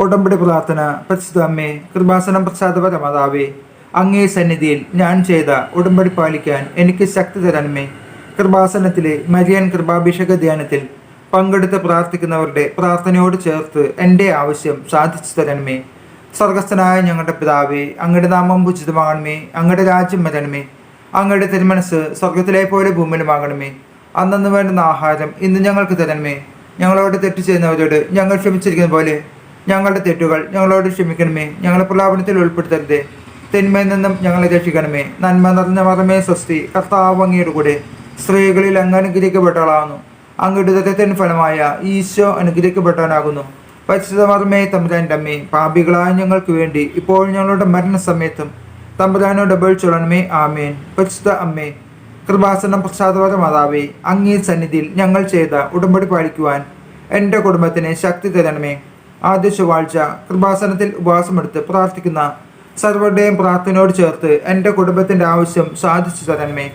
ഉടമ്പടി പ്രാർത്ഥന പരിശുദ്ധ അമ്മേ കൃപാസനം പ്രസാദപര മാതാവേ അങ്ങേ സന്നിധിയിൽ ഞാൻ ചെയ്ത ഉടമ്പടി പാലിക്കാൻ എനിക്ക് ശക്തി തരണമേ. കൃപാസനത്തിലെ മരിയൻ കൃപാഭിഷേക ധ്യാനത്തിൽ പങ്കെടുത്ത് പ്രാർത്ഥിക്കുന്നവരുടെ പ്രാർത്ഥനയോട് ചേർത്ത് എന്റെ ആവശ്യം സാധിച്ചു തരണമേ. സ്വർഗസ്ഥനായ ഞങ്ങളുടെ പിതാവേ അങ്ങയുടെ നാമം ഉചിതമാകണമേ അങ്ങയുടെ രാജ്യം വരണമേ. അങ്ങയുടെ തിരുമനസ് സ്വർഗത്തിലെ പോലെ ഭൂമിയിലുമാകണമേ. അന്നു വേണ്ടുന്ന ആഹാരം ഇന്ന് ഞങ്ങൾക്ക് തരണമേ. ഞങ്ങളോട് തെറ്റ് ചെയ്യുന്നവരോട് ഞങ്ങൾ ക്ഷമിച്ചിരിക്കുന്ന പോലെ ഞങ്ങളുടെ തെറ്റുകൾ ഞങ്ങളോട് ക്ഷമിക്കണമേ. ഞങ്ങളെ പ്രലാപനത്തിൽ ഉൾപ്പെടുത്തരുത്. തിന്മയിൽ നിന്നും ഞങ്ങളെ രക്ഷിക്കണമേ. നന്മ നിറഞ്ഞ മതമേ സ്വസ്തി. കർത്താവ് കൂടെ സ്ത്രീകളിൽ അങ്ങ് അനുഗ്രഹിക്കപ്പെട്ടവളാകുന്നു. അങ്ങയുടെ ദത്തത്തിന് ഫലമായ ഈശോ അനുഗ്രഹിക്കപ്പെട്ടവനാകുന്നു. പരിശുദ്ധ മറമേ തമ്പുരാന്റെ അമ്മേ പാപികളായ ഞങ്ങൾക്ക് വേണ്ടി ഇപ്പോൾ ഞങ്ങളുടെ മരണസമയത്തും തമ്പുരാനോട് അപേക്ഷിച്ചോളണമേ ആമേൻ. പരിശുദ്ധ അമ്മേ കൃപാസനം പ്രസാദവത മാതാവേ അങ്ങേ സന്നിധിയിൽ ഞങ്ങൾ ചെയ്ത ഉടമ്പടി പാലിക്കുവാൻ എന്റെ കുടുംബത്തിന് ശക്തി തരണമേ. ആദ്യ ചൊവ്വാഴ്ച കൃപാസനത്തിൽ ഉപവാസമെടുത്ത് പ്രാർത്ഥിക്കുന്ന സർവരുടെയും പ്രാർത്ഥനയോട് ചേർത്ത് എന്റെ കുടുംബത്തിന്റെ ആവശ്യം സാധിച്ചു തരണമേ.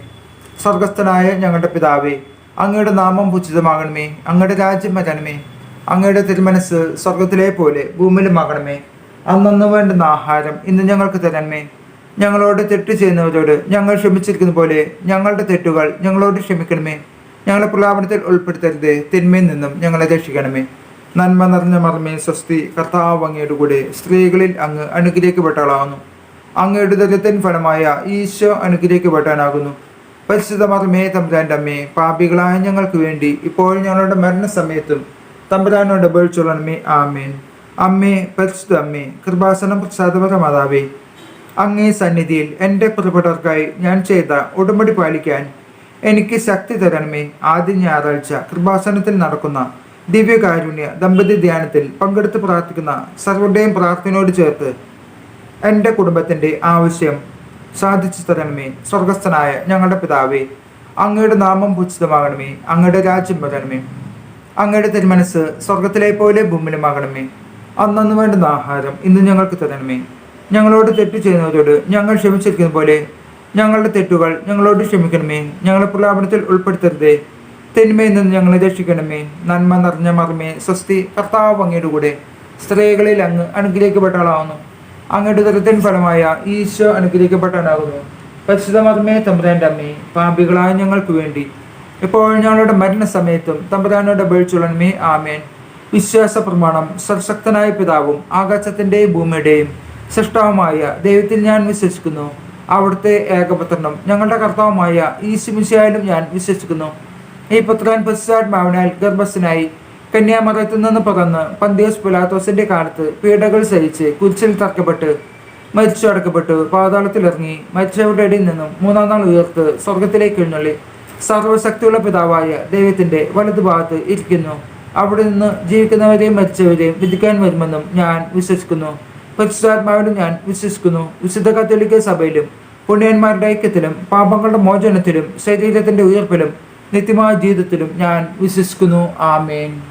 സ്വർഗസ്ഥനായ ഞങ്ങളുടെ പിതാവേ അങ്ങയുടെ നാമം ഉചിതമാകണമേ. അങ്ങയുടെ രാജ്യം വരണമേ. അങ്ങയുടെ തിരുമനസ് സ്വർഗത്തിലെ പോലെ ഭൂമിയിലുമാകണമേ. അന്നന്ന് വേണ്ടുന്ന ആഹാരം ഇന്ന് ഞങ്ങൾക്ക് തരണമേ. ഞങ്ങളോട് തെറ്റ് ചെയ്യുന്നവരോട് ഞങ്ങൾ ക്ഷമിച്ചിരിക്കുന്ന പോലെ ഞങ്ങളുടെ തെറ്റുകൾ ഞങ്ങളോട് ക്ഷമിക്കണമേ. ഞങ്ങളെ പ്രലാപനത്തിൽ ഉൾപ്പെടുത്തരുത്. തിന്മയിൽ നിന്നും ഞങ്ങളെ രക്ഷിക്കണമേ. നന്മ നിറഞ്ഞ മർമ്മേ സ്വസ്തി കർത്താവ് അങ്ങയുടെ കൂടെ സ്ത്രീകളിൽ അങ്ങ് അനുഗ്രഹിക്കപ്പെട്ടവളാകുന്നു. അങ്ങയുടെ ദരിദ്രൻ ഫലമായ ഈശോ അനുഗ്രഹിക്കപ്പെട്ടാനാകുന്നു പരിശുദ്ധ മർമ്മേ തമ്പുരാന്റെ അമ്മേ പാപികളായ ഞങ്ങൾക്ക് വേണ്ടി ഇപ്പോൾ ഞങ്ങളുടെ മരണസമയത്തും തമ്പുരാനോട് അപേക്ഷിച്ചോളണമേ ആമേൻ. അമ്മേ പരിശുദ്ധ അമ്മേ കൃപാസനം പ്രസാദപര മാതാവേ അങ്ങേ സന്നിധിയിൽ എന്റെ പ്രിയപ്പെട്ടവർക്കായി ഞാൻ ചെയ്ത ഉടമ്പടി പാലിക്കാൻ എനിക്ക് ശക്തി തരണമേ. ആദ്യ ഞായറാഴ്ച കൃപാസനത്തിൽ നടക്കുന്ന ദിവ്യകാരുണ്യ ദമ്പതി ധ്യാനത്തിൽ പങ്കെടുത്ത് പ്രാർത്ഥിക്കുന്ന സർവരുടെയും പ്രാർത്ഥനയോട് ചേർത്ത് എന്റെ കുടുംബത്തിന്റെ ആവശ്യം സാധിച്ചു തരണമേ. സ്വർഗസ്ഥനായ ഞങ്ങളുടെ പിതാവേ അങ്ങയുടെ നാമം പൂജിതമാകണമേ. അങ്ങയുടെ രാജ്യം വരണമേ. അങ്ങയുടെ തിരുമനസ് സ്വർഗത്തിലെ പോലെ ഭൂമിലുമാകണമേ അന്നന്ന് വേണ്ടുന്ന ആഹാരം ഇന്ന് ഞങ്ങൾക്ക് തരണമേ. ഞങ്ങളോട് തെറ്റ് ചെയ്യുന്നവരോട് ഞങ്ങൾ ക്ഷമിച്ചിരിക്കുന്ന പോലെ ഞങ്ങളുടെ തെറ്റുകൾ ഞങ്ങളോട് ക്ഷമിക്കണമേ. ഞങ്ങളെ പ്രലാപനത്തിൽ ഉൾപ്പെടുത്തരുതേ. തിന്മയിൽ നിന്ന് ഞങ്ങളെ രക്ഷിക്കണമേ. നന്മ നിറഞ്ഞ മർമ്മേ സ്വസ്തി കർത്താവ് അങ്ങയുടെ കൂടെ. സ്ത്രീകളിൽ അങ്ങ് അനുഗ്രഹിക്കപ്പെട്ടവളാവുന്നു. അങ്ങയുടെ ദുരിതൻ ഫലമായ ഈശോ അനുഗ്രഹിക്കപ്പെട്ടവനാകുന്നു. പരിശുദ്ധ മർമ്മേ തമ്പുരാന്റെ അമ്മേ പാപികളായ ഞങ്ങൾക്ക് വേണ്ടി. ഇപ്പോൾ ഞങ്ങളുടെ മരണസമയത്തും തമ്പുരാനോട് അപേക്ഷിച്ചുള്ളമേ ആമേൻ. വിശ്വാസ പ്രമാണം സർശക്തനായ പിതാവും ആകാശത്തിന്റെയും ഭൂമിയുടെയും സൃഷ്ടാവുമായ ദൈവത്തിൽ ഞാൻ വിശ്വസിക്കുന്നു. അവിടുത്തെ ഏകപുത്രനും ഞങ്ങളുടെ കർത്താവുമായ ഈ ശിമിശയായാലും ഞാൻ വിശ്വസിക്കുന്നു. ഈ പുത്രൻ പുസ്താത്മാവിനാൽ ഗർഭസ്ഥനായി കന്യാമതത്തിൽ നിന്ന് പുറന്ന് പന്തിയോസ് പുലാത്തോസിന്റെ കാലത്ത് പീഡകൾ സഹിച്ച് കുരിശിൽ തറക്കപ്പെട്ട് മരിച്ചു അടക്കപ്പെട്ടു. പാതാളത്തിലിറങ്ങി മരിച്ചവരുടെ ഇടയിൽ നിന്നും മൂന്നാം നാൾ ഉയർത്ത് സ്വർഗത്തിലേക്ക് എഴുന്നള്ളി. സർവശക്തിയുള്ള പിതാവായ ദൈവത്തിന്റെ വലതുഭാഗത്ത് ഇരിക്കുന്നു. അവിടെ നിന്ന് ജീവിക്കുന്നവരെയും മരിച്ചവരെയും വിധിക്കാൻ വരുമെന്നും ഞാൻ വിശ്വസിക്കുന്നു. പരിശുദ്ധാത്മാവിലും ഞാൻ വിശ്വസിക്കുന്നു. വിശുദ്ധ കത്തോലിക്ക സഭയിലും പുണ്യന്മാരുടെ ഐക്യത്തിലും പാപങ്ങളുടെ മോചനത്തിലും ശരീരത്തിന്റെ ഉയർപ്പിലും നിത്യമായ ജീവിതത്തിലും ഞാൻ വിശ്വസിക്കുന്നു. ആമേൻ.